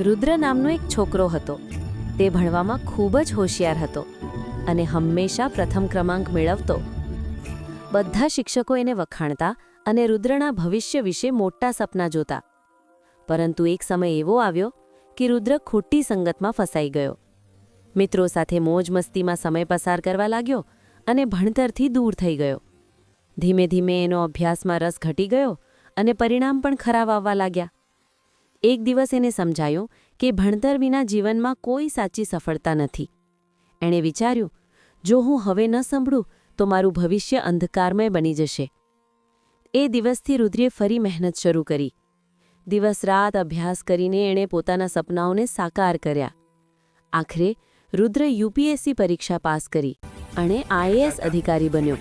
રુદ્ર નામનો એક છોકરો હતો. તે ભણવામાં ખૂબ જ હોશિયાર હતો અને હંમેશા પ્રથમ ક્રમાંક મેળવતો. બધા શિક્ષકો એને વખાણતા અને રુદ્રના ભવિષ્ય વિશે મોટા સપના જોતા. પરંતુ એક સમય એવો આવ્યો કે રુદ્ર ખોટી સંગતમાં ફસાઈ ગયો. મિત્રો સાથે મોજ મસ્તીમાં સમય પસાર કરવા લાગ્યો અને ભણતરથી દૂર થઈ ગયો. ધીમે ધીમે એનો અભ્યાસમાં રસ ઘટી ગયો અને પરિણામ પણ ખરાબ આવવા લાગ્યા. એક દિવસ એને સમજાયું કે ભણતર વિના જીવનમાં કોઈ સાચી સફળતા નથી. એણે વિચાર્યું, જો હું હવે ન સંભળું, તો મારું ભવિષ્ય અંધકારમય બની જશે. એ દિવસથી રુદ્રે ફરી મહેનત શરૂ કરી. દિવસ રાત અભ્યાસ કરીને એણે પોતાના સપનાઓને સાકાર કર્યા. આખરે રુદ્ર યુપીએસસી પરીક્ષા પાસ કરી અને આઈએએસ અધિકારી બન્યો.